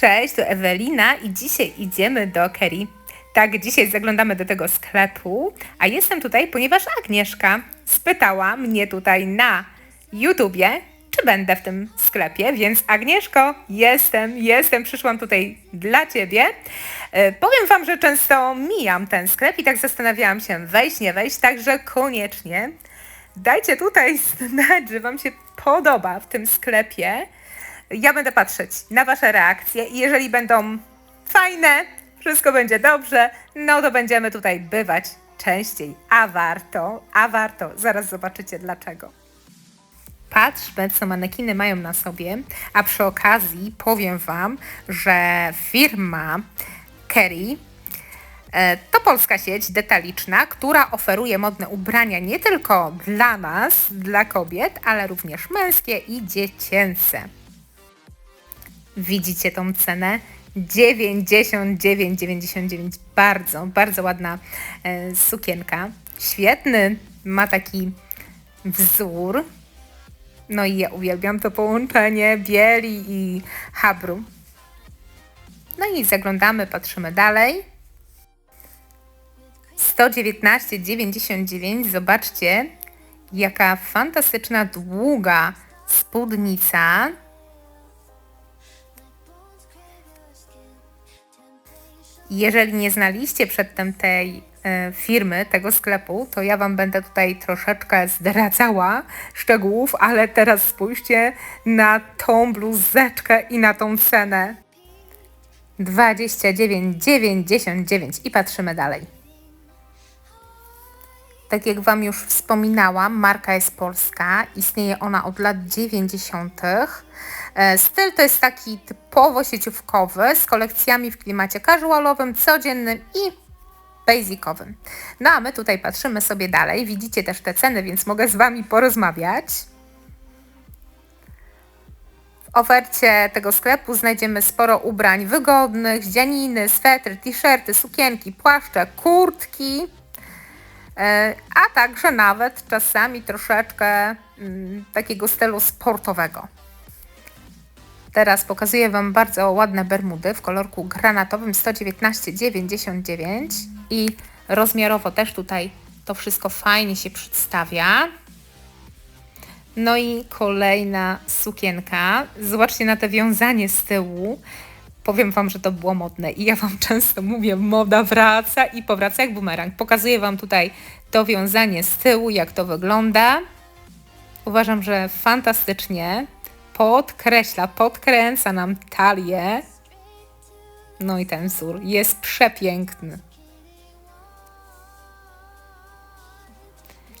Cześć, to Ewelina i dzisiaj idziemy do Kerry. Tak, dzisiaj zaglądamy do tego sklepu, a jestem tutaj, ponieważ Agnieszka spytała mnie tutaj na YouTubie, czy będę w tym sklepie, więc Agnieszko, jestem, jestem, przyszłam tutaj dla Ciebie. E, powiem Wam, że często mijam ten sklep i tak zastanawiałam się, wejść, nie wejść, także koniecznie dajcie tutaj znać, że Wam się podoba w tym sklepie. Ja będę patrzeć na Wasze reakcje i jeżeli będą fajne, wszystko będzie dobrze, no to będziemy tutaj bywać częściej. A warto, a warto. Zaraz zobaczycie dlaczego. Patrzmy, co manekiny mają na sobie, a przy okazji powiem Wam, że firma Kerry e, to polska sieć detaliczna, która oferuje modne ubrania nie tylko dla nas, dla kobiet, ale również męskie i dziecięce. Widzicie tą cenę? 99,99. Bardzo, bardzo ładna e, sukienka. Świetny, ma taki wzór. No i ja uwielbiam to połączenie bieli i habru. No i zaglądamy, patrzymy dalej. 119,99. Zobaczcie, jaka fantastyczna, długa spódnica. Jeżeli nie znaliście przedtem tej e, firmy, tego sklepu, to ja Wam będę tutaj troszeczkę zdradzała szczegółów, ale teraz spójrzcie na tą bluzeczkę i na tą cenę. 29,99 i patrzymy dalej. Tak jak Wam już wspominałam, marka jest polska, istnieje ona od lat 90. E, styl to jest taki typowo sieciówkowy, z kolekcjami w klimacie casualowym, codziennym i basicowym. No a my tutaj patrzymy sobie dalej, widzicie też te ceny, więc mogę z Wami porozmawiać. W ofercie tego sklepu znajdziemy sporo ubrań wygodnych, dzianiny, swetry, t-shirty, sukienki, płaszcze, kurtki, e, a także nawet czasami troszeczkę mm, takiego stylu sportowego. Teraz pokazuję Wam bardzo ładne bermudy w kolorku granatowym 119,99 i rozmiarowo też tutaj to wszystko fajnie się przedstawia. No i kolejna sukienka. Zobaczcie na te wiązanie z tyłu. Powiem Wam, że to było modne i ja Wam często mówię, moda wraca i powraca jak bumerang. Pokazuję Wam tutaj to wiązanie z tyłu, jak to wygląda. Uważam, że fantastycznie podkreśla, podkręca nam talię. No i ten wzór jest przepiękny.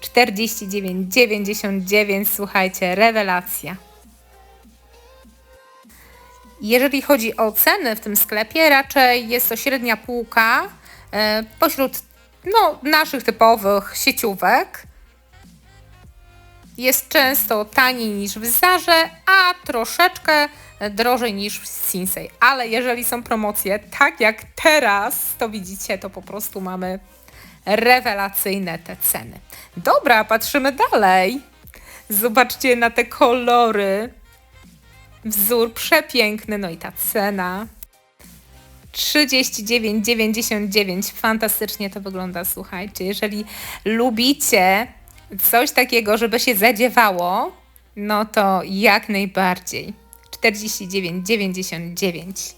49,99, słuchajcie, rewelacja. Jeżeli chodzi o ceny w tym sklepie, raczej jest to średnia półka e, pośród no, naszych typowych sieciówek jest często taniej niż w Zarze, a troszeczkę drożej niż w Sinsei. Ale jeżeli są promocje, tak jak teraz, to widzicie, to po prostu mamy rewelacyjne te ceny. Dobra, patrzymy dalej. Zobaczcie na te kolory. Wzór przepiękny, no i ta cena. 39,99. Fantastycznie to wygląda, słuchajcie. Jeżeli lubicie coś takiego, żeby się zadziewało, no to jak najbardziej. 49,99.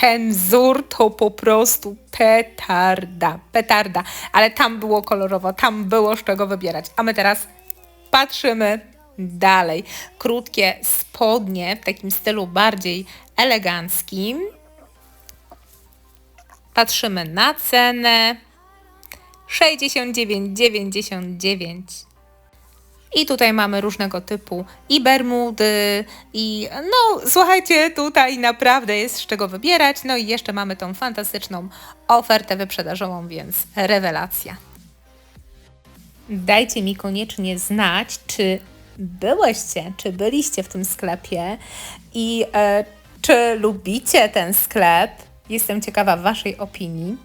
Ten wzór to po prostu petarda, petarda. Ale tam było kolorowo, tam było z czego wybierać. A my teraz patrzymy dalej. Krótkie spodnie w takim stylu bardziej eleganckim. Patrzymy na cenę. 69,99. I tutaj mamy różnego typu i bermudy, i no słuchajcie, tutaj naprawdę jest z czego wybierać. No i jeszcze mamy tą fantastyczną ofertę wyprzedażową, więc rewelacja. Dajcie mi koniecznie znać, czy byłyście, czy byliście w tym sklepie i e, czy lubicie ten sklep. Jestem ciekawa Waszej opinii.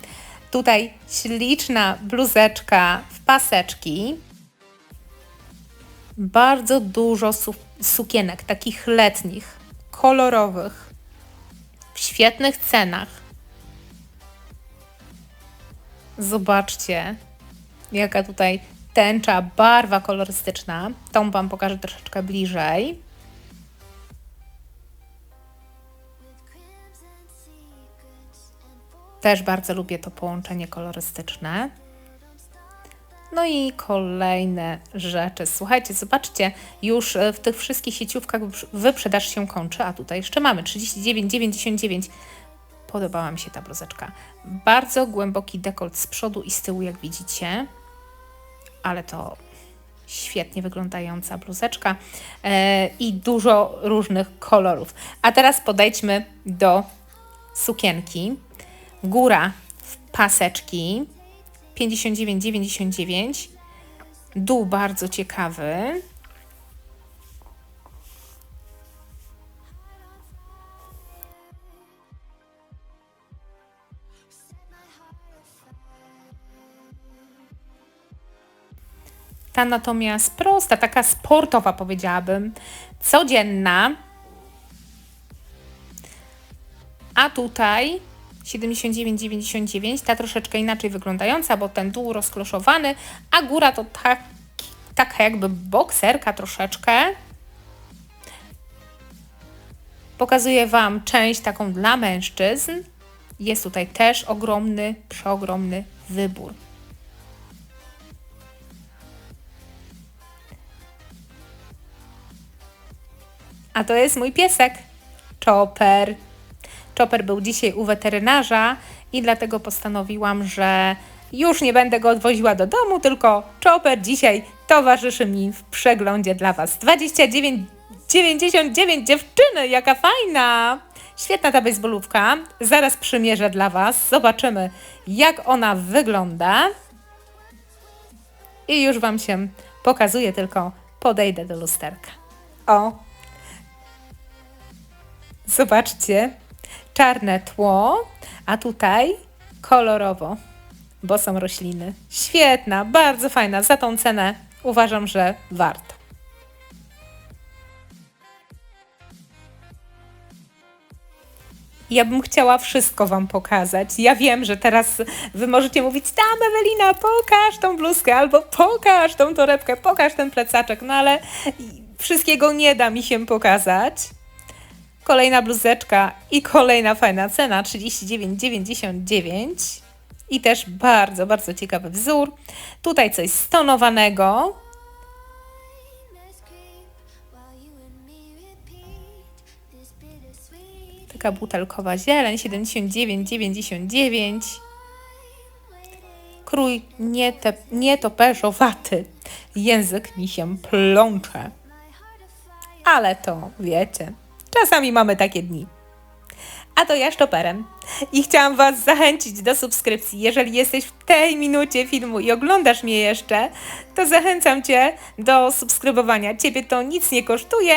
Tutaj śliczna bluzeczka w paseczki. Bardzo dużo su sukienek, takich letnich, kolorowych. świetnych cenach. Zobaczcie, jaka tutaj tęcza, barwa kolorystyczna. Tą Wam pokażę troszeczkę bliżej. Też bardzo lubię to połączenie kolorystyczne. No i kolejne rzeczy. Słuchajcie, zobaczcie, już e, w tych wszystkich sieciówkach wyprzedaż się kończy, a tutaj jeszcze mamy 39,99. Podobała mi się ta bluzeczka. Bardzo głęboki dekolt z przodu i z tyłu, jak widzicie. Ale to świetnie wyglądająca bluzeczka e, i dużo różnych kolorów. A teraz podejdźmy do sukienki. Góra w paseczki 59,99. Dół bardzo ciekawy. Ta natomiast prosta, taka sportowa powiedziałabym, codzienna. A tutaj 79,99, ta troszeczkę inaczej wyglądająca, bo ten dół rozkloszowany, a góra to tak, taka jakby bokserka troszeczkę. Pokazuję Wam część taką dla mężczyzn. Jest tutaj też ogromny, przeogromny wybór. A to jest mój piesek, Chopper. Chopper był dzisiaj u weterynarza i dlatego postanowiłam, że już nie będę go odwoziła do domu, tylko Chopper dzisiaj towarzyszy mi w przeglądzie dla Was. 29,99 dziewczyny, jaka fajna! Świetna ta baseballówka. Zaraz przymierzę dla Was. Zobaczymy, jak ona wygląda. I już Wam się pokazuję, tylko podejdę do lusterka. O! Zobaczcie, czarne tło, a tutaj kolorowo, bo są rośliny. Świetna, bardzo fajna. Za tą cenę uważam, że warto. Ja bym chciała wszystko Wam pokazać. Ja wiem, że teraz Wy możecie mówić, tam Ewelina, pokaż tą bluzkę, albo pokaż tą torebkę, pokaż ten plecaczek, no ale wszystkiego nie da mi się pokazać. Kolejna bluzeczka i kolejna fajna cena 39,99 i też bardzo, bardzo ciekawy wzór. Tutaj coś stonowanego. Taka butelkowa zieleń 79,99 Krój niete, nietoperzowaty. Język mi się plącze. Ale to wiecie, Czasami mamy takie dni. A to ja sztoperem. I chciałam Was zachęcić do subskrypcji. Jeżeli jesteś w tej minucie filmu i oglądasz mnie jeszcze, to zachęcam Cię do subskrybowania. Ciebie to nic nie kosztuje,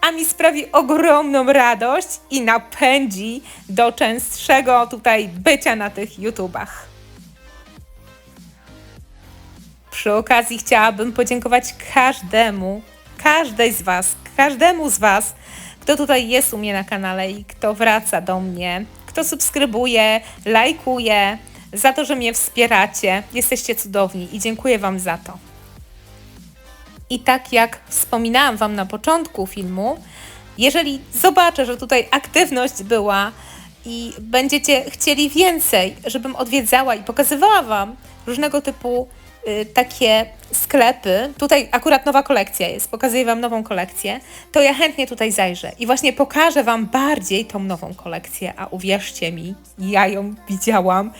a mi sprawi ogromną radość i napędzi do częstszego tutaj bycia na tych YouTubach. Przy okazji chciałabym podziękować każdemu, każdej z Was, każdemu z Was, kto tutaj jest u mnie na kanale i kto wraca do mnie, kto subskrybuje, lajkuje, za to, że mnie wspieracie. Jesteście cudowni i dziękuję Wam za to. I tak jak wspominałam Wam na początku filmu, jeżeli zobaczę, że tutaj aktywność była i będziecie chcieli więcej, żebym odwiedzała i pokazywała Wam różnego typu takie sklepy, tutaj akurat nowa kolekcja jest, pokazuję Wam nową kolekcję, to ja chętnie tutaj zajrzę. I właśnie pokażę Wam bardziej tą nową kolekcję, a uwierzcie mi, ja ją widziałam,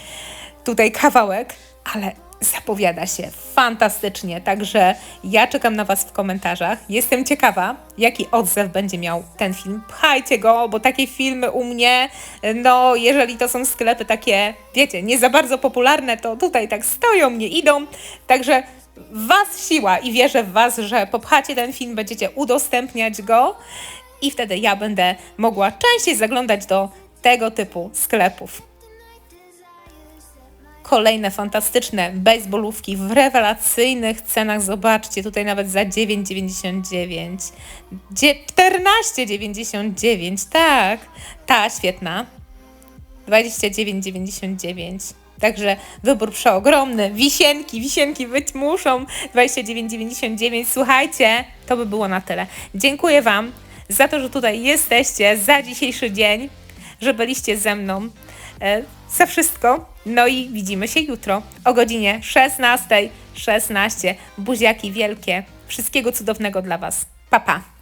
tutaj kawałek, ale zapowiada się fantastycznie. Także ja czekam na Was w komentarzach. Jestem ciekawa, jaki odzew będzie miał ten film. Pchajcie go, bo takie filmy u mnie, no jeżeli to są sklepy takie, wiecie, nie za bardzo popularne, to tutaj tak stoją, nie idą. Także Was siła i wierzę w Was, że popchacie ten film, będziecie udostępniać go i wtedy ja będę mogła częściej zaglądać do tego typu sklepów kolejne fantastyczne baseballówki w rewelacyjnych cenach. Zobaczcie, tutaj nawet za 9,99. 14,99, tak. Ta świetna. 29,99. Także wybór przeogromny. Wisienki, wisienki być muszą. 29,99. Słuchajcie, to by było na tyle. Dziękuję Wam za to, że tutaj jesteście, za dzisiejszy dzień, że byliście ze mną. E, za wszystko. No i widzimy się jutro o godzinie 16.16. 16. Buziaki wielkie. Wszystkiego cudownego dla Was. Pa, pa.